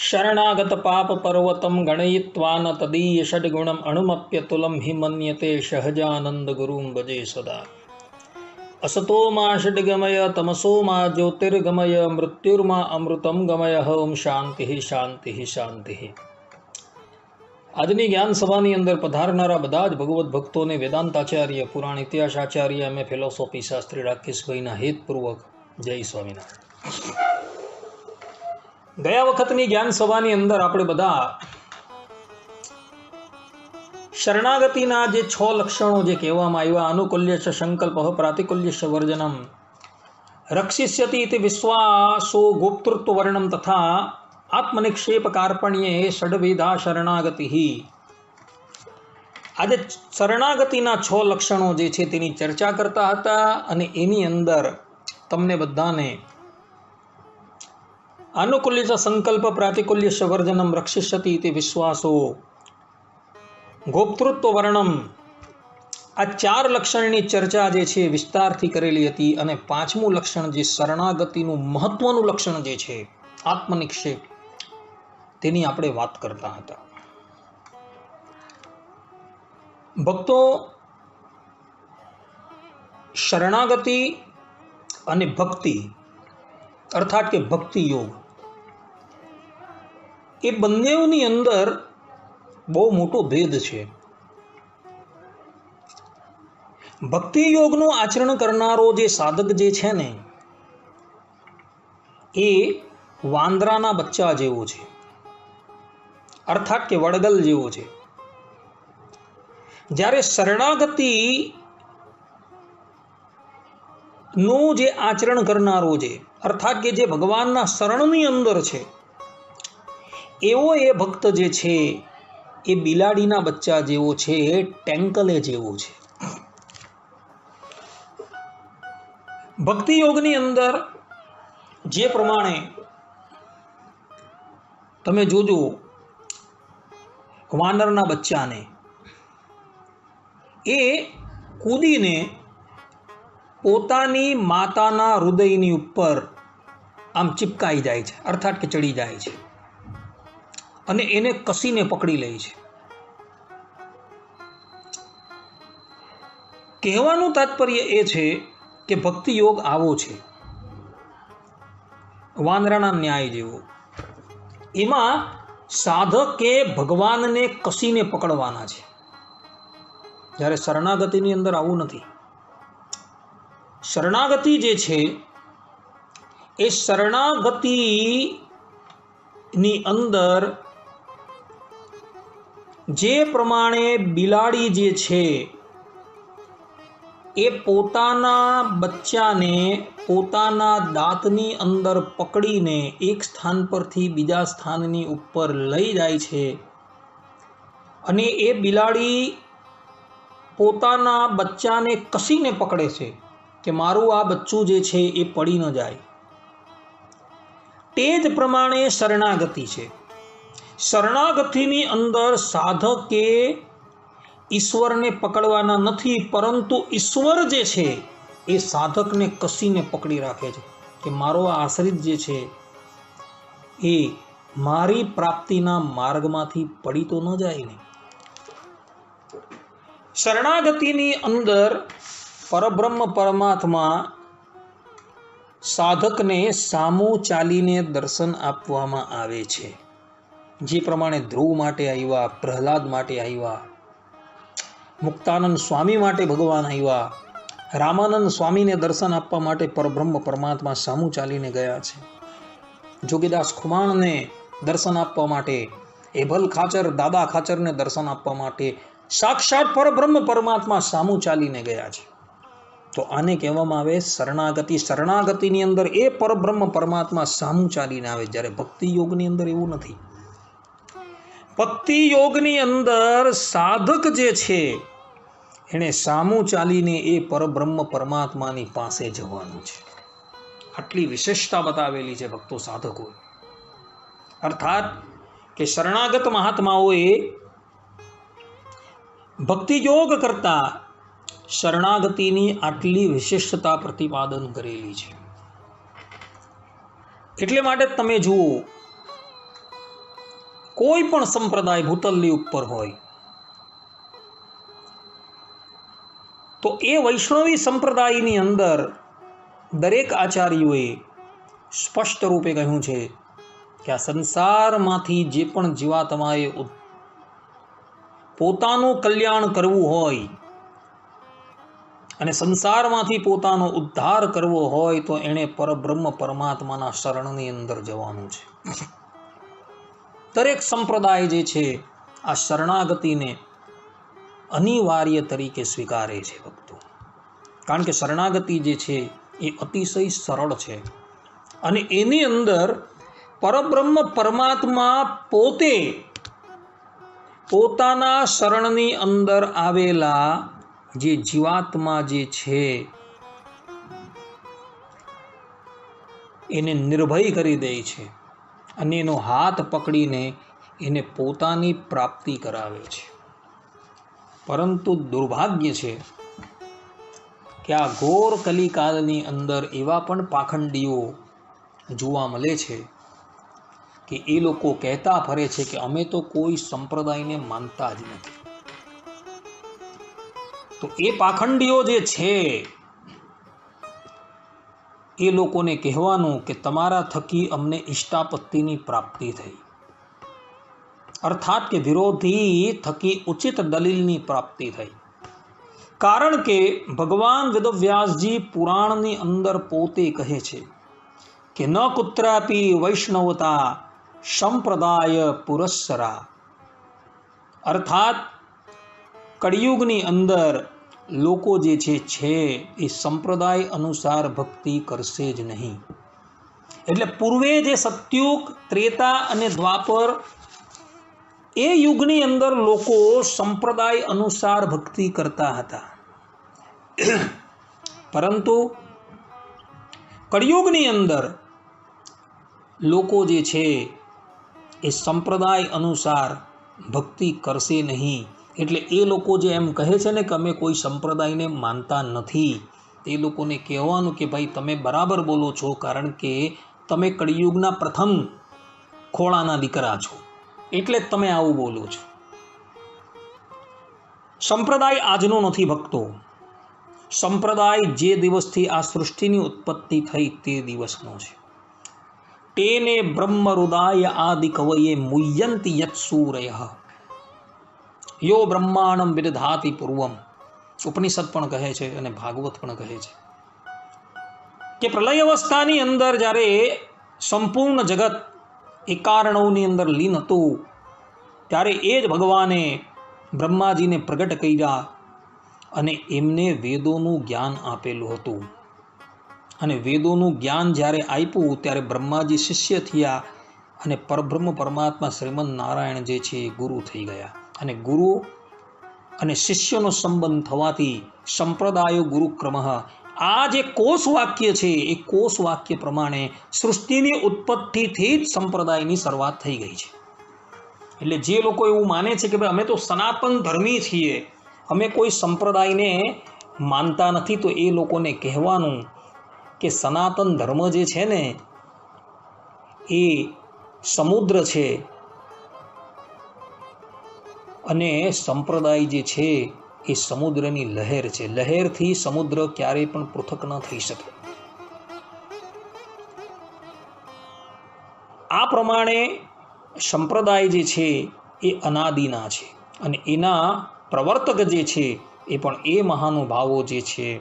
શરણાગત પાપ પર્વતમ ગણયિત્વા ન તદીય ષડગુણમ અણુમપ્યતુલમ હિ મન્યતે સહજાનંદ ગુરુમ ભજે સદા અસતો મા ષડગમય તમસો મા જ્યોતિર્ગમય મૃત્યુર્મા અમૃતમ ગમય ઓમ શાંતિ શાંતિ શાંતિ આજની જ્ઞાન સભાની અંદર પધારનારા બધા જ ભગવત ભક્તોને વેદાંતાચાર્ય પુરાણ ઇતિહાસ આચાર્ય અમે ફિલોસોફી શાસ્ત્રી રાકેશભાઈના હેતપૂર્વક જય સ્વામિનારાયણ। ગયા વખતની જ્ઞાન સભાની અંદર આપણે બધા શરણાગતિના જે છ લક્ષણો જે કહેવામાં આવ્યા, અનુકૂલ્ય છે સંકલ્પ પ્રાતિકૂલ્ય છે વર્જનમ, રક્ષિષ્યતિ તે વિશ્વાસો ગુપ્તૃત્વ વર્ણમ તથા આત્મનિક્ષેપ કાર્પણ્યે ષડવિધા શરણાગતિ આજે શરણાગતિના છ લક્ષણો જે છે તેની ચર્ચા કરતા હતા અને એની અંદર તમને બધાને અનુકૂલ્ય સંકલ્પ પ્રાતિકૂલ્ય સંવર્જનમ રક્ષિષ્યતિ તે વિશ્વાસો ગોપતૃત્વ વર્ણમ આ ચાર લક્ષણની ચર્ચા જે છે વિસ્તારથી કરેલી હતી અને પાંચમું લક્ષણ જે શરણાગતિનું મહત્વનું લક્ષણ જે છે આત્મનિક્ષેપ તેની આપણે વાત કરતા હતા ભક્તો શરણાગતિ અને ભક્તિ અર્થાત કે ભક્તિ યોગ એ બંનેની અંદર બહુ મોટો ભેદ છે. ભક્તિ યોગનું આચરણ કરનારો જે સાધક જે છે ને, એ વાંદરાના બચ્ચા જેવો છે. અર્થાત કે વડગલ જેવો છે. જ્યારે શરણાગતિ નું જે આચરણ કરનારો છે અર્થાત કે જે ભગવાનના શરણની અંદર છે એવો એ ભક્ત જે છે, એ બિલાડીના બચ્ચા જેવો છે, એ ટેન્કલે જેવો છે. ભક્તિ યોગની અંદર જે પ્રમાણે તમે જોજો, વાનરના બચ્ચાને, એ કૂદીને પોતાની માતાના હૃદયની ઉપર આમ ચિપકાઈ જાય છે, અર્થાત કે ચડી જાય છે. અને એને કસીને પકડી લે છે. કહેવાનું તાત્પર્ય એ છે કે ભક્તિ યોગ આવો છે. વાંદરાના ન્યાય જેવો. એમાં સાધકે ભગવાનને કસીને પકડવાના છે. જ્યારે શરણાગતિની અંદર આવું નથી. શરણાગતિ જે છે, એ શરણાગતિની અંદર જે પ્રમાણે બિલાડી જે છે, એ પોતાના બચ્ચાને પોતાના દાંતની અંદર પકડીને એક સ્થાન પરથી બીજા સ્થાનની ઉપર લઈ જાય છે. અને એ બિલાડી પોતાના બચ્ચાને કસીને પકડે છે કે મારું આ બચ્ચું જે છે એ પડી ન જાય. તે જ પ્રમાણે શરણાગતિ છે. શરણાગતિની અંદર સાધકે ઈશ્વરને પકડવાના નથી, પરંતુ ઈશ્વર જે છે, એ સાધકને કસીને પકડી રાખે છે કે મારો આ આશ્રિત જે છે, એ મારી પ્રાપ્તિના માર્ગમાંથી પડી તો ન જાય ને. શરણાગતિની અંદર પરબ્રહ્મ પરમાત્મા સાધકને સામું ચાલીને દર્શન આપવામાં આવે છે. જે પ્રમાણે ધ્રુવ માટે આવ્યા, પ્રહલાદ માટે આવ્યા, મુક્તાનંદ સ્વામી માટે ભગવાન આવ્યા, રામાનંદ સ્વામીને દર્શન આપવા માટે પરબ્રહ્મ પરમાત્મા સામું ચાલીને ગયા છે. જોગીદાસ ખુમાણને દર્શન આપવા માટે, એભલ ખાચર, દાદા ખાચરને દર્શન આપવા માટે સાક્ષાત પરબ્રહ્મ પરમાત્મા સામું ચાલીને ગયા છે. તો આને કહેવામાં આવે શરણાગતિ. શરણાગતિની અંદર એ પરબ્રહ્મ પરમાત્મા સામું ચાલીને આવે, જ્યારે ભક્તિ યોગની અંદર એવું નથી. ભક્તિ યોગની અંદર સાધક જે છે, એણે સામું ચાલીને એ પરબ્રહ્મ પરમાત્માની પાસે જવાનું છે. આટલી વિશેષતા બતાવેલી છે ભક્તો સાધકો અર્થાત કે શરણાગત મહાત્માઓએ ભક્તિ યોગ કરતા શરણાગતિની આટલી વિશિષ્ટતા પ્રતિપાદન કરેલી છે. એટલે માટે તમે જુઓ કોઈ પણ સંપ્રદાય ભૂતલની ઉપર હોય. તો એ વૈષ્ણવી સંપ્રદાયની અંદર દરેક આચાર્યોએ સ્પષ્ટ રૂપે કહ્યું છે કે આ સંસારમાંથી જે પણ જીવાત્માએ પોતાનું કલ્યાણ કરવું હોય અને સંસારમાંથી પોતાનો ઉદ્ધાર કરવો હોય તો એણે પરબ્રહ્મ પરમાત્માના શરણની અંદર જવાનું છે. દરેક સંપ્રદાય જે છે, આ શરણાગતિને અનિવાર્ય તરીકે સ્વીકારે છે ભક્તો. કારણ કે શરણાગતિ જે છે, એ અતિશય સરળ છે. અને એની અંદર પરબ્રહ્મ પરમાત્મા પોતે પોતાના શરણની અંદર આવેલા જે જીવાત્મા જે છે, એને નિર્ભય કરી દે છે. અને એનો હાથ પકડીને એને પોતાની પ્રાપ્તિ કરાવે છે. પરંતુ દુર્ભાગ્ય છે કે આ ઘોર કલિકાલની અંદર એવા પણ પાખંડીઓ જોવા મળે છે કે એ લોકો કહેતા ફરે છે કે અમે તો કોઈ સંપ્રદાયને માનતા જ નથી. તો એ પાખંડીઓ જે છે એ લોકોને કહેવાનું કે તમારા થકી અમને ઇષ્ટાપત્તિની પ્રાપ્તિ થઈ. અર્થાત કે વિરોધી થકી ઉચિત દલીલની પ્રાપ્તિ થઈ. કારણ કે ભગવાન વેદવ્યાસજી પુરાણની અંદર પોતે કહે છે કે ન કુત્રાપી વૈષ્ણવતા સંપ્રદાય પુરસ્સરા. અર્થાત કળિયુગની અંદર લોકો જે છે એ સંપ્રદાય અનુસાર ભક્તિ કરશે જ નહીં. એટલે પૂર્વે જે સત્યુગ, ત્રેતા અને દ્વાપર એ યુગની અંદર લોકો સંપ્રદાય અનુસાર ભક્તિ કરતા હતા. પરંતુ કળિયુગની અંદર લોકો જે છે, એ સંપ્રદાય અનુસાર ભક્તિ કરશે નહીં. એટલે એ લોકો જે એમ કહે છે ને કે અમે કોઈ સંપ્રદાયને માનતા નથી, તે લોકોને કહેવાનું કે ભાઈ તમે બરાબર બોલો છો કારણ કે તમે કળિયુગના પ્રથમ ખોળાના દીકરા છો, એટલે જ તમે આવું બોલો છો. સંપ્રદાય આજનો નથી ભક્તો. સંપ્રદાય જે દિવસથી આ સૃષ્ટિની ઉત્પત્તિ થઈ તે દિવસનો છે. તેને બ્રહ્મરુદાય આદિ કવયે મુયંત યત સૂરય યો બ્રહ્માણમ વિદધાતિ પૂર્વમ. ઉપનિષદ પણ કહે છે અને ભાગવત પણ કહે છે. કે પ્રલય અવસ્થાની અંદર જ્યારે સંપૂર્ણ જગત એકારણવની અંદર લીન હતું, ત્યારે એ જ ભગવાને બ્રહ્માજીને પ્રગટ કર્યા અને એમને વેદોનું જ્ઞાન આપેલું હતું. અને વેદોનું જ્ઞાન જ્યારે આપ્યું, ત્યારે બ્રહ્માજી શિષ્ય થયા અને પરબ્રહ્મ પરમાત્મા શ્રીમદ નારાયણ જે છે એ ગુરુ થઈ ગયા. અને ગુરુ અને શિષ્યનો સંબંધ થવાથી સંપ્રદાયો ગુરુક્રમ આ જે કોષ વાક્ય છે, એ કોષ વાક્ય પ્રમાણે સૃષ્ટિની ઉત્પત્તિથી જ સંપ્રદાયની શરૂઆત થઈ ગઈ છે. એટલે જે લોકો એવું માને છે કે ભાઈ અમે તો સનાતન ધર્મી છીએ, અમે કોઈ સંપ્રદાયને માનતા નથી, તો એ લોકોને કહેવાનું કે સનાતન ધર્મ જે છે ને, એ સમુદ્ર છે અને સંપ્રદાય જે છે, એ સમુદ્રની લહેર છે. લહેરથી સમુદ્ર ક્યારેય પણ પૃથક ન થઈ શકે. આ પ્રમાણે સંપ્રદાય જે છે, એ અનાદિના છે. અને એના પ્રવર્તક જે છે, એ પણ એ મહાનુભાવો જે છે,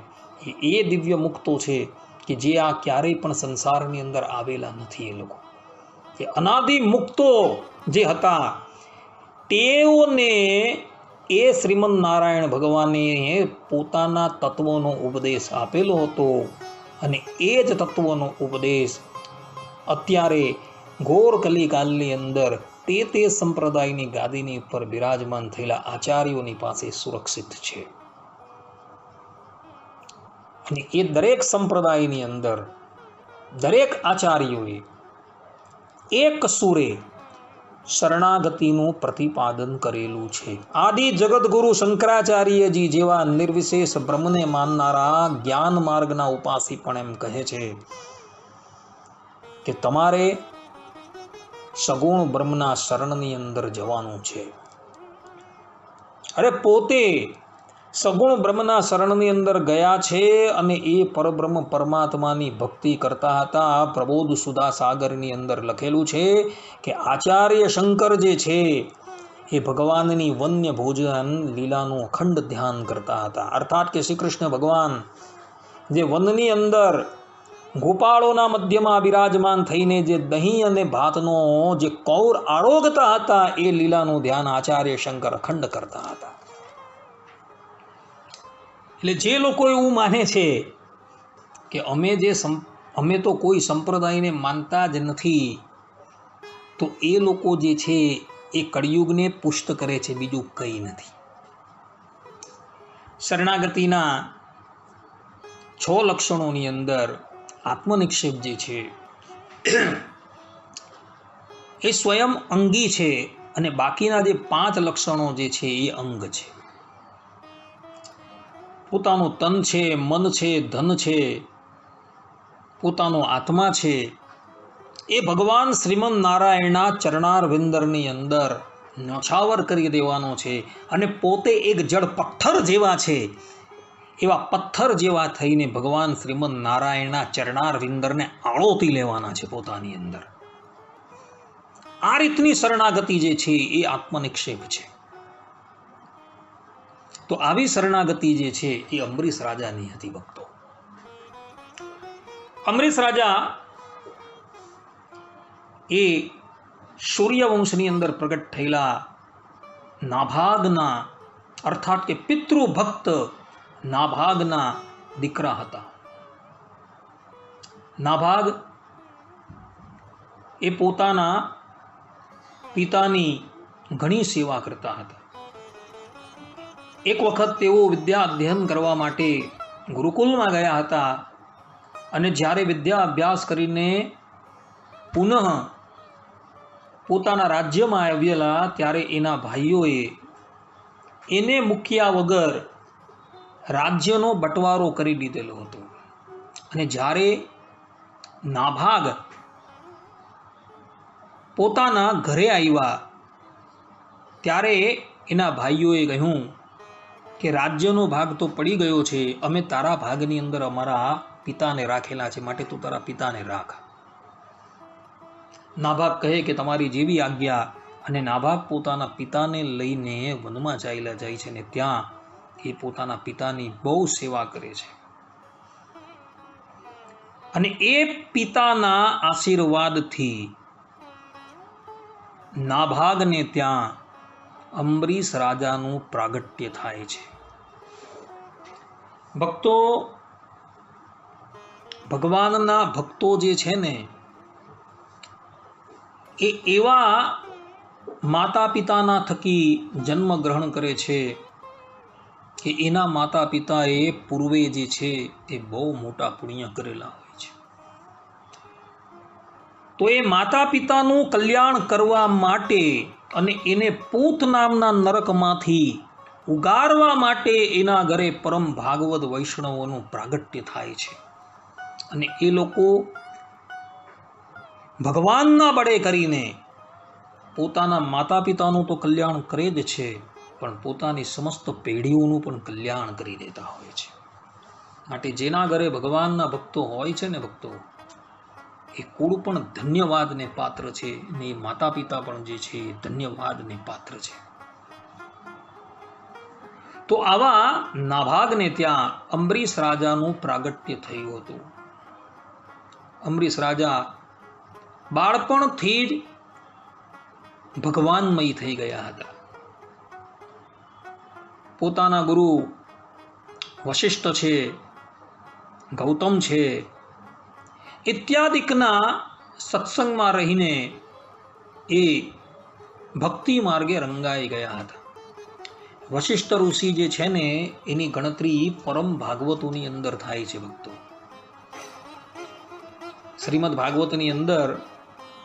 એ દિવ્ય મુક્તો છે કે જે આ ક્યારેય પણ સંસારની અંદર આવેલા નથી એ લોકો. કે અનાદિ મુક્તો જે હતા તેઓને એ શ્રીમદ નારાયણ ભગવાને પોતાના તત્વોનો ઉપદેશ આપેલો હતો અને એ જ તત્વોનો ઉપદેશ અત્યારે ઘોર કલિકાલની અંદર તે તે સંપ્રદાયની ગાદીની ઉપર બિરાજમાન થયેલા આચાર્યોની પાસે સુરક્ષિત છે. અને એ દરેક સંપ્રદાયની અંદર દરેક આચાર્યોએ એક સુરે શરણાગતિનું પ્રતિપાદન કરેલું છે. આદિ જગતગુરુ શંકરાચાર્યજી જેવા નિર્વિશેષ બ્રહ્મને માનનારા જ્ઞાન માર્ગના ઉપાસી પણ એમ કહે છે કે તમારે સગુણ બ્રહ્મના શરણની અંદર જવાનું છે. અરે પોતે સગુણ બ્રહ્મના શરણની અંદર ગયા છે અને એ પરબ્રહ્મ પરમાત્માની ભક્તિ કરતા હતા. પ્રબોધ સુધા સાગરની અંદર લખેલું છે કે આચાર્ય શંકર જે છે, એ ભગવાનની વન્ય ભોજન લીલાનું અખંડ ધ્યાન કરતા હતા. અર્થાત કે શ્રી કૃષ્ણ ભગવાન જે વનની અંદર ગોપાળોના મધ્યમાં બિરાજમાન થઈને જે દહીં અને ભાતનો જે કૌર આરોગતા હતા, એ લીલાનું ધ્યાન આચાર્ય શંકર અખંડ કરતા હતા. એટલે જે લોકો એવું માને છે કે અમે જે અમે તો કોઈ સંપ્રદાયને માનતા જ નથી, તો એ લોકો જે છે એ કળિયુગને પુષ્ટ કરે છે, બીજું કંઈ નથી. શરણાગતિના છ લક્ષણોની અંદર આત્મનિક્ષેપ જે છે, એ સ્વયં અંગી છે અને બાકીના જે પાંચ લક્ષણો જે છે એ અંગ છે. પોતાનું તન છે, મન છે, ધન છે, પોતાનો આત્મા છે, એ ભગવાન શ્રીમદ નારાયણના ચરણાર વિંદરની અંદર નછાવર કરી દેવાનો છે અને પોતે એક જળ પથ્થર જેવા છે. એવા પથ્થર જેવા થઈને ભગવાન શ્રીમદ નારાયણના ચરણાર વિંદરને આળોતી લેવાના છે પોતાની અંદર. આ રીતની શરણાગતિ જે છે, એ આત્મનિક્ષેપ છે. તો આવી શરણાગતિ જે છે એ અમરીશ રાજાની હતી ભક્તો. અમરીશ રાજા એ સૂર્યવંશની અંદર પ્રગટ થયેલા નાભાગના, અર્થાત કે પિતૃભક્ત નાભાગના દીકરા હતા. નાભાગ એ પોતાના પિતાની ઘણી સેવા કરતા હતા. એક વખત તેઓ વિદ્યા અધ્યયન કરવા માટે ગુરુકુલમાં ગયા હતા અને જ્યારે વિદ્યા અભ્યાસ કરીને પુનઃ પોતાના રાજ્યમાં આવેલા ત્યારે એના ભાઈઓએ એને મૂક્યા વગર રાજ્યનો બટવારો કરી દીધેલો હતો. અને જ્યારે નાભાગ પોતાના ઘરે આવ્યા, ત્યારે એના ભાઈઓએ કહ્યું કે રાજ્યનો ભાગ તો પડી ગયો છે. અમે તારા ભાગની અંદર અમારા પિતાને રાખેલા છે. માટે તું તારા પિતાને રાખ. નાભાગ કહે કે તમારી જેવી આજ્ઞા અને નાભાગ પોતાના પિતાને લઈને વનમાં ચાલ્યા જાય છે ને ત્યાં એ પોતાના પિતાની બહુ સેવા કરે છે. અને એ પિતાના આશીર્વાદથી નાભાગને ત્યાં અંબરીશ રાજાનું પ્રાગટ્ય થાય છે. ભક્તો, ભગવાનના ભક્તો જે છે ને, એ એવા માતા પિતાના થકી જન્મ ગ્રહણ કરે છે કે એના માતા પિતાએ પૂર્વે જે છે એ બહુ મોટા પુણ્ય કરેલા હોય છે. તો એ માતા પિતાનું કલ્યાણ કરવા માટે અને એને પૂત નામના નરકમાંથી ઉગારવા માટે એના ઘરે પરમ ભાગવત વૈષ્ણવોનું પ્રાગટ્ય થાય છે. અને એ લોકો ભગવાનના બળે કરીને પોતાના માતા પિતાનું તો કલ્યાણ કરે જ છે, પણ પોતાની સમસ્ત પેઢીઓનું પણ કલ્યાણ કરી દેતા હોય છે. માટે જેના ઘરે ભગવાનના ભક્તો હોય છે ને ભક્તો, એ કુળ પણ ધન્યવાદને પાત્ર છે ને એ માતા પિતા પણ જે છે એ ધન્યવાદને પાત્ર છે. તો આવા નાભાગને ત્યાં અંબરીશ રાજાનું પ્રાગટ્ય થયું હતું. અંબરીશ રાજા બાળપણથી જ ભગવાનમય થઈ ગયા હતા. પોતાના ગુરુ વશિષ્ઠ છે, ગૌતમ છે, ઇત્યાદિકના સત્સંગમાં રહીને એ ભક્તિ માર્ગે રંગાઈ ગયા હતા. વશિષ્ઠ ઋષિ જે છે ને, એની ગણતરી પરમ ભાગવતોની અંદર થાય છે ભક્તો. શ્રીમદ ભાગવતની અંદર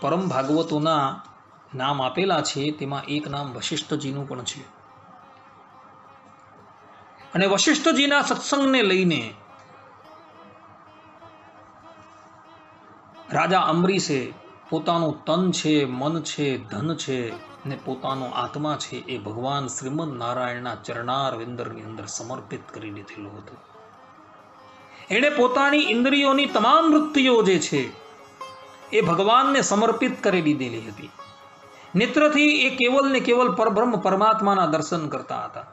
પરમ ભાગવતોના નામ આપેલા છે, તેમાં એક નામ વશિષ્ઠજીનું પણ છે. અને વશિષ્ઠજીના સત્સંગને લઈને રાજા અમરીશે પોતાનું તન છે, મન છે, ધન છે ને પોતાનો આત્મા છે એ ભગવાન શ્રીમદ નારાયણના ચરણાર વિંદરની અંદર સમર્પિત કરી દીધેલું હતું. એણે પોતાની ઇન્દ્રિયોની તમામ વૃત્તિઓ જે છે એ ભગવાનને સમર્પિત કરી દીધેલી હતી. નેત્રથી એ કેવલ ને કેવલ પરબ્રહ્મ પરમાત્માના દર્શન કરતા હતા.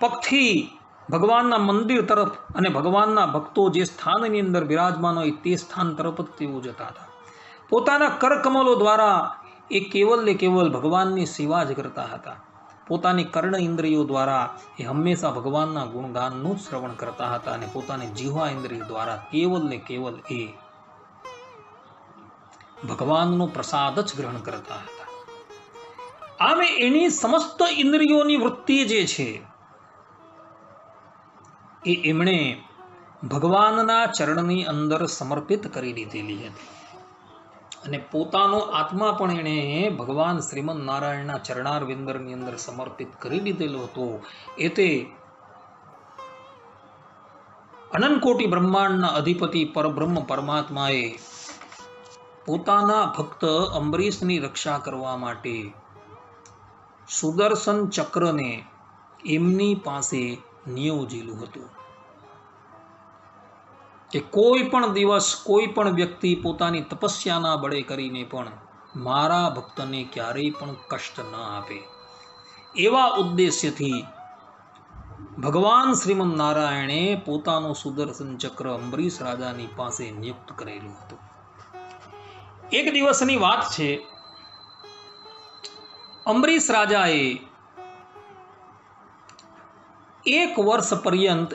પગથી ભગવાનના મંદિર તરફ અને ભગવાનના ભક્તો જે સ્થાનની અંદર બિરાજમાન હોય તે સ્થાન તરફ જ તેઓ જતા હતા. પોતાના કરકમલો દ્વારા એ કેવલ ને કેવલ ભગવાનની સેવા જ કરતા હતા. પોતાની કર્ણ ઇન્દ્રિયો દ્વારા એ હંમેશા ભગવાનના ગુણગાનનું શ્રવણ કરતા હતા અને પોતાની જીવા ઇન્દ્રિય દ્વારા કેવલ ને કેવલ એ ભગવાનનો પ્રસાદ જ ગ્રહણ કરતા હતા. આમે એની સમસ્ત ઇન્દ્રિયોની વૃત્તિ જે છે, એ એમણે ભગવાનના ચરણની અંદર સમર્પિત કરી દીધેલી હતી. અને પોતાનો આત્મા પણ એણે ભગવાન શ્રીમદ નારાયણના ચરણાર વિંદરની અંદર સમર્પિત કરી દીધેલો હતો. એ તે અનંતકોટી બ્રહ્માંડના અધિપતિ પરબ્રહ્મ પરમાત્માએ પોતાના ભક્ત અંબરીશની રક્ષા કરવા માટે સુદર્શન ચક્રને એમની પાસે નિયોજેલું હતું. કે કોઈ પણ દિવસ કોઈ પણ વ્યક્તિ પોતાની તપસ્યાના બળે કરીને પણ મારા ભક્તને ક્યારેય પણ કષ્ટ ન આપે. એવા ઉદ્દેશ્યથી ભગવાન શ્રીમદ નારાયણે પોતાનું સુદર્શન ચક્ર અંબરીશ રાજાની પાસે નિયુક્ત કરેલું હતું. એક દિવસની વાત છે, અંબરીશ રાજાએ એક વર્ષ પર્યંત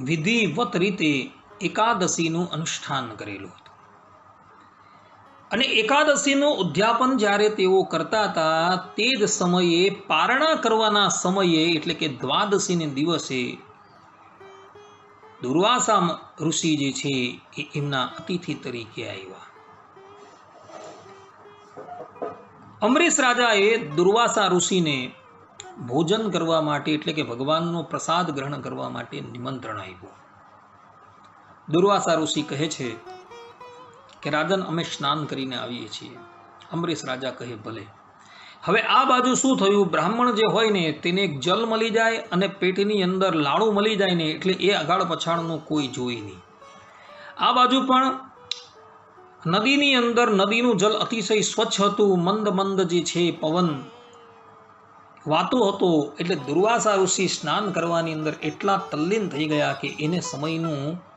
વિધિવત રીતે એકાદશીનું અનુષ્ઠાન કરેલું હતું. અને એકાદશીનું ઉદ્યાપન જ્યારે તેઓ કરતા હતા, તે જ સમયે પારણા કરવાના સમયે, એટલે કે દ્વાદશીને દિવસે, દુર્વાસા ઋષિ જે છે, એ એમના અતિથિ તરીકે આવ્યા. અમરીશ રાજાએ દુર્વાસા ઋષિને ભોજન કરવા માટે, એટલે કે ભગવાનનો પ્રસાદ ગ્રહણ કરવા માટે નિમંત્રણ આપ્યું. દુર્વાસા ઋષિ કહે છે કે રાજન અમે સ્નાન કરીને આવીએ છીએ. અમરીશ રાજા કહે, ભલે. હવે આ બાજુ શું થયું? બ્રાહ્મણ જે હોય ને, તેને જલ મળી જાય અને પેટની અંદર લાડું મળી જાય ને, એટલે એ અગાળ પછાડનું કોઈ જોઈ નહીં. આ બાજુ પણ નદીની અંદર નદીનું જલ અતિશય સ્વચ્છ હતું, મંદ મંદ જે છે, પવન વાતો હતો, એટલે દુર્વાસા ઋષિ સ્નાન કરવાની અંદર એટલા તલ્લીન થઈ ગયા કે એને સમયનું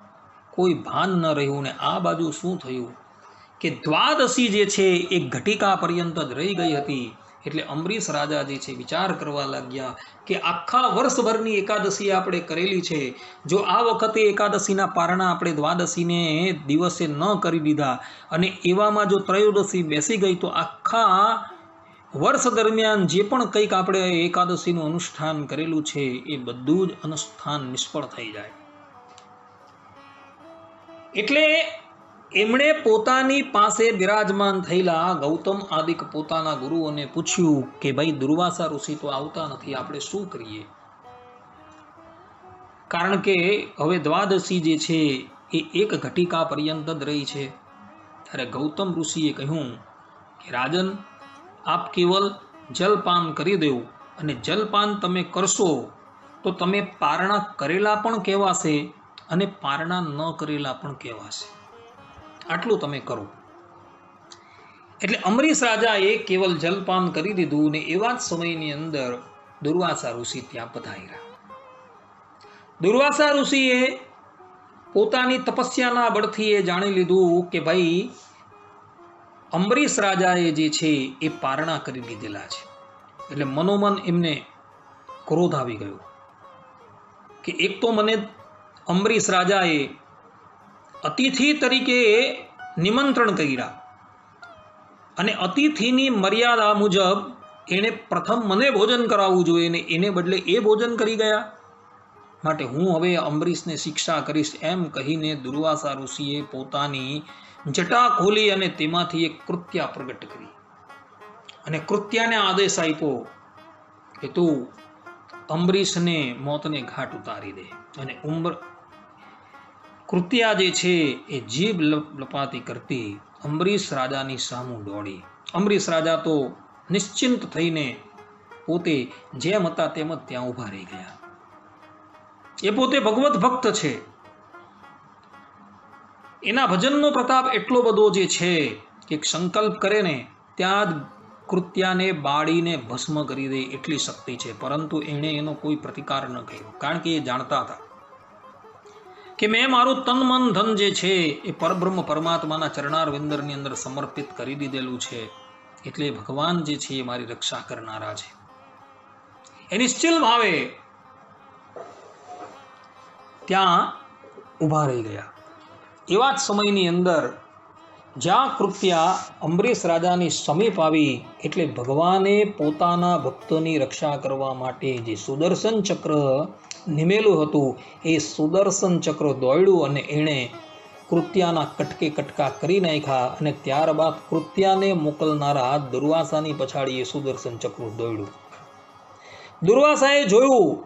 કોઈ ભાન ન રહ્યું ને આ બાજુ શું થયું? કે દ્વાદશી જે છે એ ઘટિકા પર્યંત જ રહી ગઈ હતી. એટલે અંબરીશ રાજા જે છે વિચાર કરવા લાગ્યા કે આખા વર્ષભરની એકાદશી આપણે કરેલી છે. જો આ વખતે એકાદશીના પારણા આપણે દ્વાદશીને દિવસે ન કરી દીધા અને એવામાં જો ત્રયોદશી બેસી ગઈ તો આખા વર્ષ દરમિયાન જે પણ કંઈક આપણે એકાદશીનું અનુષ્ઠાન કરેલું છે એ બધું જ અનુષ્ઠાન નિષ્ફળ થઈ જાય. એટલે એમણે પોતાની પાસે બિરાજમાન થયેલા ગૌતમ આદિક પોતાના ગુરુઓને પૂછ્યું કે ભાઈ, દુર્વાસા ઋષિ તો આવતા નથી, આપણે શું કરીએ? કારણ કે હવે દ્વાદશી જે છે, એ એક ઘટિકા પર્યંત જ રહી છે. ત્યારે ગૌતમ ઋષિએ કહ્યું કે, રાજન, આપ કેવલ જલપાન કરી દેવું અને જલપાન તમે કરશો તો તમે પારણા કરેલા પણ કહેવાશે અને પારણા ન કરેલા પણ કહેવાશે. આટલું તમે કરો. એટલે અમરીશ રાજાએ કેવલ જલપાન કરી દીધું ને એવા જ સમયની અંદર દુર્વાસા ઋષિ ત્યાં પધાર્યા. દુર્વાસા ઋષિએ પોતાની તપસ્યાના બળથી એ જાણી લીધું કે ભાઈ, અમરીશ રાજાએ જે છે એ પારણા કરી લીધેલા છે. એટલે મનોમન એમને ક્રોધ આવી ગયો. કે એક તો મને અંબરીશ રાજાએ અતિથિ તરીકે નિમંત્રણ કર્યા. અને અતિથિની મર્યાદા મુજબ એણે પ્રથમ મને ભોજન કરાવવું જોઈએ ને એને બદલે એ ભોજન કરી ગયા. માટે હું હવે અંબરીશને શિક્ષા કરીશ એમ કહીને દુર્વાસા ઋષિએ પોતાની જટા ખોલી અને તેમાંથી એક કૃત્યા પ્રગટ કરી. અને કૃત્યાને આદેશ આપ્યો કે તું અંબરીશને મોતને ઘાટ ઉતારી દે અને ઉંબર કૃત્યા જે છે એ જીભ લપ- લપાતી કરતી અમરીશ રાજાની સામું દોડી. અમરીશ રાજા તો નિશ્ચિંત થઈને પોતે જેમ હતા તેમ જ ત્યાં ઊભા રહી ગયા. એ પોતે ભગવત ભક્ત છે. એના ભજનનો પ્રતાપ એટલો બધો જે છે કે સંકલ્પ કરે ને ત્યાં જ કૃત્યાને બાળીને ભસ્મ કરી દે એટલી શક્તિ છે. પરંતુ એણે એનો કોઈ પ્રતિકાર ન કર્યો. કારણ કે એ જાણતા હતા કે મેં મારું તન મન ધન જે છે એ પરબ્રહ્મ પરમાત્માના ચરણાર વિંદરની અંદર સમર્પિત કરી દીધેલું છે. એટલે ભગવાન જે છે એ મારી રક્ષા કરનારા છે. એ નિશ્ચિલ ભાવે ત્યાં ઊભા રહી ગયા. એવા જ સમયની અંદર જ્યાં કૃત્યા અંબરીશ રાજાની સમીપ આવી એટલે ભગવાને પોતાના ભક્તોની રક્ષા કરવા માટે જે સુદર્શન ચક્ર નિમેલું હતું, એ સુદર્શન ચક્ર દોડ્યું અને એણે કૃત્યાના કટકે કટકા કરી નાખ્યા અને ત્યારબાદ કૃત્યાને મોકલનારા દુર્વાસાની પછાડી એ સુદર્શન ચક્ર દોડ્યું દુર્વાસાએ જોયું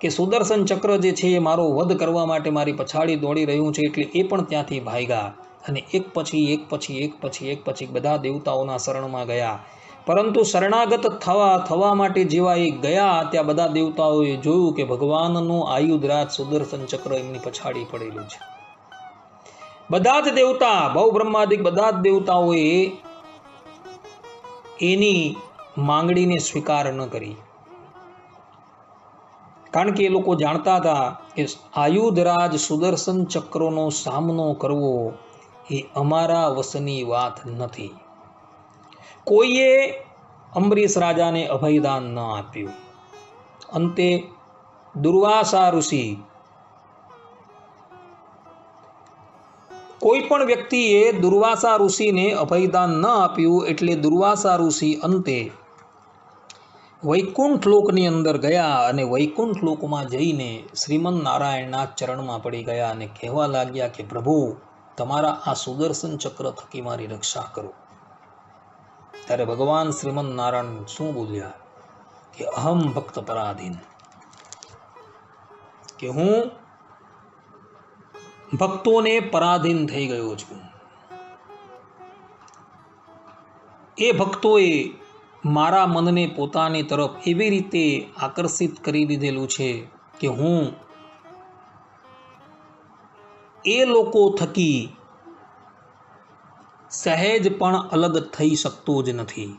કે સુદર્શન ચક્ર જે છે એ મારો વધ કરવા માટે મારી પછાડી દોડી રહ્યું છે એટલે એ પણ ત્યાંથી ભાગ્યા. અને એક પછી એક પછી એક પછી એક પછી બધા દેવતાઓના શરણમાં ગયા. પરંતુ શરણાગત થવા થવા માટે જેવા એ ગયા, ત્યાં બધા દેવતાઓએ જોયું કે ભગવાનનું આયુધરાજ સુદર્શન ચક્ર એમની પછાડી પડેલું છે. બધા જ દેવતા, બહુ બ્રહ્માદિક બધા જ દેવતાઓએ એની માંગણીને સ્વીકાર ન કરી. કારણ કે એ લોકો જાણતા હતા કે આયુધરાજ સુદર્શન ચક્રનો સામનો કરવો એ અમારા વસની વાત નથી. કોઈએ અંબરીશ રાજાને અભયદાન ન આપ્યું. અંતે દુર્વાસા ઋષિ કોઈ પણ વ્યક્તિએ દુર્વાસા ઋષિને અભયદાન ન આપ્યું એટલે દુર્વાસા ઋષિ અંતે વૈકુંઠ લોકની અંદર ગયા અને વૈકુંઠ લોકમાં જઈને શ્રીમન નારાયણના ચરણમાં પડી ગયા અને કહેવા લાગ્યા કે પ્રભુ તમારા આ સુદર્શન ચક્ર થકી મારી રક્ષા કરો. ત્યારે ભગવાન શ્રીમદ નારાયણ શું બોલ્યા કે અહમ ભક્ત પરાધીન. કે હું ભક્તોને પરાધીન થઈ ગયો છું. એ ભક્તોએ મારા મનને પોતાની તરફ એવી રીતે આકર્ષિત કરી દીધેલું છે કે હું એ લોકો થકી સહેજ પણ અલગ થઈ શકતો જ નથી.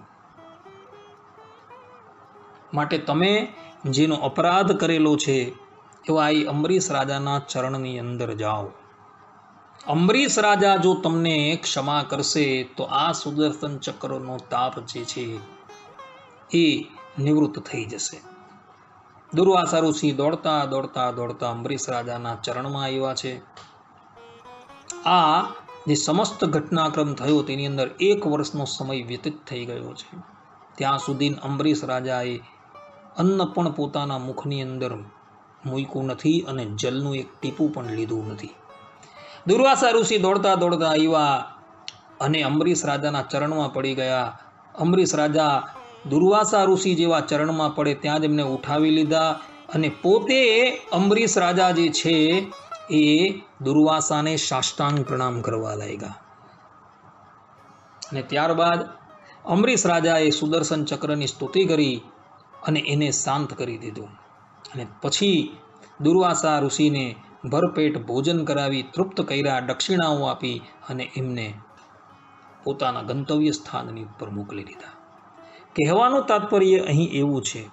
માટે તમે જેનો અપરાધ કરેલો છે, એવા એ અંબરીશ રાજાના ચરણની અંદર જાઓ. અંબરીશ રાજા જો તમને ક્ષમા કરશે, તો આ સુદર્શન ચક્રનો તાપ જે છે, એ નિવૃત્ત થઈ જશે. દુર્વાસા ઋષિ દોડતા દોડતા દોડતા અંબરીશ રાજાના ચરણમાં આવ્યા છે. આ જે સમસ્ત ઘટનાક્રમ થયો તેની અંદર એક વર્ષનો સમય વ્યતીત થઈ ગયો છે. ત્યાં સુધી અંબરીશ રાજાએ અન્ન પણ પોતાના મુખની અંદર મૂક્યું નથી અને જલનું એક ટીપું પણ લીધું નથી. દુર્વાસા ઋષિ દોડતા દોડતા આવ્યા અને અંબરીશ રાજાના ચરણમાં પડી ગયા. અંબરીશ રાજા દુર્વાસા ઋષિ જેવા ચરણમાં પડે ત્યાં જ એમને ઉઠાવી લીધા અને પોતે અંબરીશ રાજા જે છે એ દુર્વાસાને સાષ્ટાંગ પ્રણામ કરવા લાગ્યા અને ત્યારબાદ અમરીશ રાજાએ સુદર્શન ચક્રની સ્તુતિ કરી અને એને શાંત કરી દીધું. અને પછી દુર્વાસા ઋષિને ભરપેટ ભોજન કરાવી તૃપ્ત કર્યા, દક્ષિણાઓ આપી અને એમને પોતાના ગંતવ્ય સ્થાનની ઉપર મોકલી દીધા. કહેવાનું તાત્પર્ય અહીં એવું છે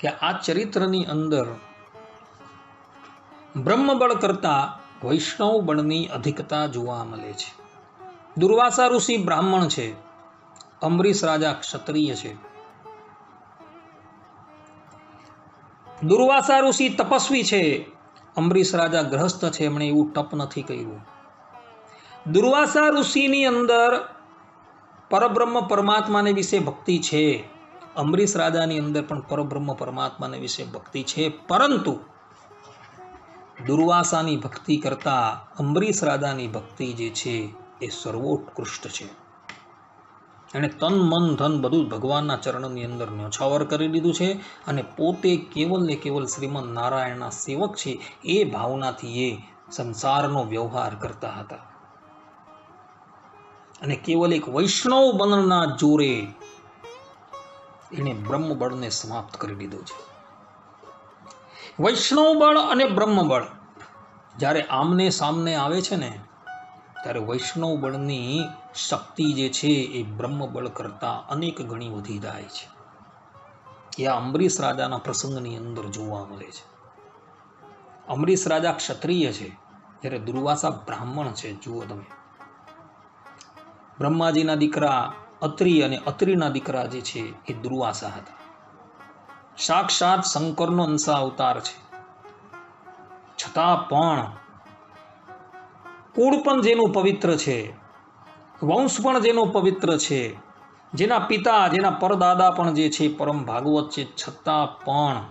કે આ ચરિત્રની અંદર બ્રહ્મબળ કરતાં વૈષ્ણવ બળની અધિકતા જોવા મળે છે. દુર્વાસા ઋષિ બ્રાહ્મણ છે. અમરીશ રાજા ક્ષત્રિય છે. દુર્વાસા ઋષિ તપસ્વી છે. અમરીશ રાજા ગ્રહસ્થ છે. એમણે એવું ટપ નથી કર્યું. દુર્વાસા ઋષિની અંદર પરબ્રહ્મ પરમાત્માને વિશે ભક્તિ છે. અમરીશ રાજાની અંદર પણ પરબ્રહ્મ પરમાત્માને વિશે ભક્તિ છે. પરંતુ દુર્વાસાની ભક્તિ કરતાં અંબરીશ રાધાની ભક્તિ જે છે એ સર્વોત્કૃષ્ટ છે. એણે તન, મન, ધન બધું ભગવાનના ચરણની અંદર ન્યોછાવર કરી દીધું છે અને પોતે કેવલ ને કેવલ શ્રીમદ નારાયણના સેવક છે એ ભાવનાથી એ સંસારનો વ્યવહાર કરતા હતા. અને કેવલ એક વૈષ્ણવ બનના જોરે એણે બ્રહ્મબળને સમાપ્ત કરી દીધો છે. વૈષ્ણવ બળ અને બ્રહ્મબળ. જ્યારે આમને સામને આવે છે ને, ત્યારે વૈષ્ણવ બળની શક્તિ જે છે એ બ્રહ્મબળ કરતાં અનેક ગણી વધી જાય છે. એ આ અંબરીશ રાજાના પ્રસંગની અંદર જોવા મળે છે. અમરીશ રાજા ક્ષત્રિય છે, જ્યારે દુર્વાસા બ્રાહ્મણ છે, જુઓ તમે. બ્રહ્માજીના દીકરા અત્રિ અને અત્રિના દીકરા જે છે એ દુર્વાસા હતા. સાક્ષાત શંકરનો અંશા અવતાર છે. છતાં પણ કુળ પણ જેનું પવિત્ર છે, વંશ પણ જેનો પવિત્ર છે, જેના પિતા, જેના પરદાદા પણ જે છે પરમ ભાગવત છે, છતાં પણ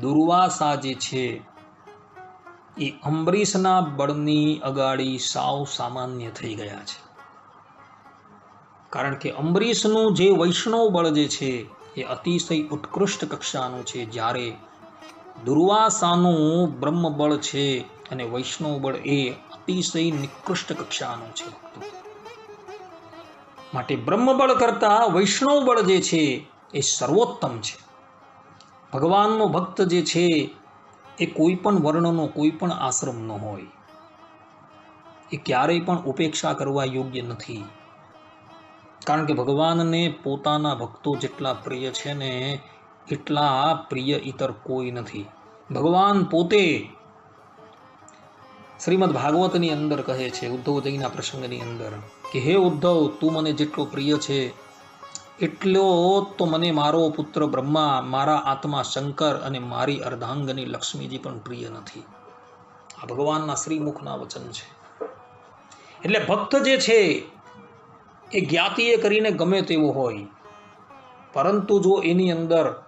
દુર્વાસા જે છે એ અંબરીશના બળની અગાડી સાવ સામાન્ય થઈ ગયા છે. કારણ કે અંબરીશનું જે વૈષ્ણવ બળ જે છે એ અતિશય ઉત્કૃષ્ટ કક્ષાનું છે જ્યારે દુર્વાસાનું બ્રહ્મબળ છે અને વૈષ્ણવ બળ એ અતિશય નિકૃષ્ટ કક્ષાનું છે. માટે બ્રહ્મબળ કરતાં વૈષ્ણવ બળ જે છે એ સર્વોત્તમ છે. ભગવાનનો ભક્ત જે છે એ કોઈ પણ વર્ણનો, કોઈ પણ આશ્રમનો હોય. એ ક્યારેય પણ ઉપેક્ષા કરવા યોગ્ય નથી. કારણ કે ભગવાનને પોતાના ભક્તો જેટલા પ્રિય છે ને, એટલા પ્રિય ઇતર કોઈ નથી. ભગવાન પોતે શ્રીમદ ભાગવતની અંદર કહે છે ઉદ્ધવજીના પ્રસંગની અંદર, કે, હે ઉદ્ધવ, તું મને જેટલો પ્રિય છે, એટલો તો મને મારો પુત્ર બ્રહ્મા, મારા આત્મા શંકર અને મારી અર્ધાંગની લક્ષ્મીજી પણ પ્રિય નથી. આ ભગવાનના શ્રીમુખના વચન છે. એટલે ભક્ત જે છે એ જ્ઞાતિએ કરીને ગમે તેવો હોય. પરંતુ જો એની અંદર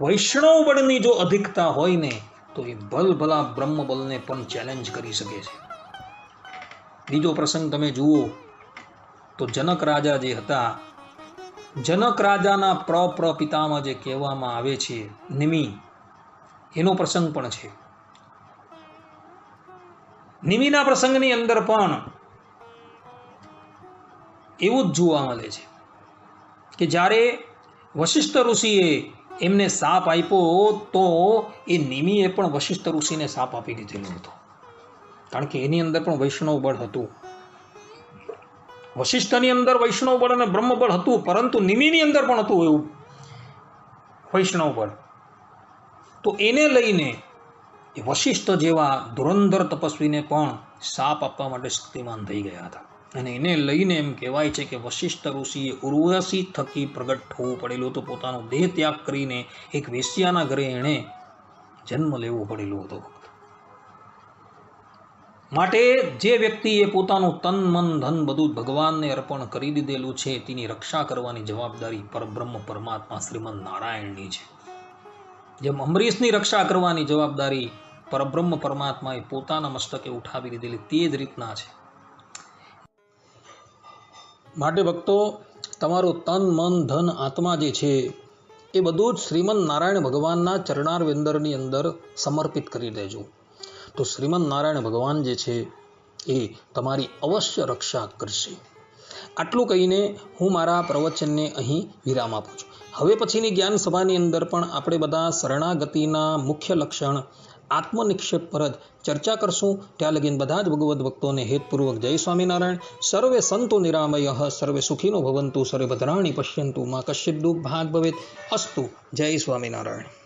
વૈષ્ણવ બળની જો અધિકતા હોય ને, તો એ ભલભલા બ્રહ્મબલને પણ ચેલેન્જ કરી શકે છે. બીજો પ્રસંગ તમે જુઓ, તો જનક રાજા જે હતા, જનક રાજાના પ્ર પિતામાં જે કહેવામાં આવે છે, નિમિ, એનો પ્રસંગ પણ છે. નિમિના પ્રસંગની અંદર પણ એવું જ જોવા મળે છે કે જ્યારે વશિષ્ઠ ઋષિએ એમને સાપ આપ્યો તો એ નિમિએ પણ વશિષ્ઠ ઋષિને સાપ આપી દીધેલો હતો. કારણ કે એની અંદર પણ વૈષ્ણવ બળ હતું. વશિષ્ઠની અંદર વૈષ્ણવ બળ અને બ્રહ્મબળ હતું, પરંતુ નિમિની અંદર પણ હતું એવું વૈષ્ણવ બળ. તો એને લઈને એ વશિષ્ઠ જેવા ધુરંધર તપસ્વીને પણ સાપ આપવા માટે શક્તિમાન થઈ ગયા હતા. અને એને લઈને એમ કહેવાય છે કે વશિષ્ઠ ઋષિએ ઉર્વશી થકી પ્રગટ થવું પડેલું હતું. પોતાનો દેહ ત્યાગ કરીને એક વેશ્યાના ઘરે એણે જન્મ લેવો પડેલો હતો. માટે જે વ્યક્તિએ પોતાનું તન, મન, ધન બધું ભગવાનને અર્પણ કરી દીધેલું છે, તેની રક્ષા કરવાની જવાબદારી પરબ્રહ્મ પરમાત્મા શ્રીમદ નારાયણની છે. જેમ અમરીશની રક્ષા કરવાની જવાબદારી પરબ્રહ્મ પરમાત્માએ પોતાના મસ્તકે ઉઠાવી લીધેલી તે જ રીતના છે. માટે ભક્તો, તમારું તન, મન, ધન, આત્મા જે છે, એ બધું જ શ્રીમદ નારાયણ ભગવાનના ચરણાર વિંદરની અંદર સમર્પિત કરી દેજો. તો શ્રીમદ નારાયણ ભગવાન જે છે, એ તમારી અવશ્ય રક્ષા કરશે. આટલું કહીને હું મારા પ્રવચનને અહીં વિરામ આપું છું. હવે પછીની જ્ઞાન સભાની અંદર પણ આપણે બધા શરણાગતિના મુખ્ય લક્ષણ આત્મનિક્ષેપ પર જ ચર્ચા કરશું. ત્યાં લગીન બધા જ ભગવદ્ ભક્તોને હેતપૂર્વક જય સ્વામિનારાયણ. સર્વે સંતો નિરામય, સર્વે સુખીનો ભવંતુ, સર્વે ભદ્રાણી પશ્યંતુ. માં કશ્યપ દુઃખ ભાગ ભવેત. અસ્તુ. જય સ્વામિનારાયણ.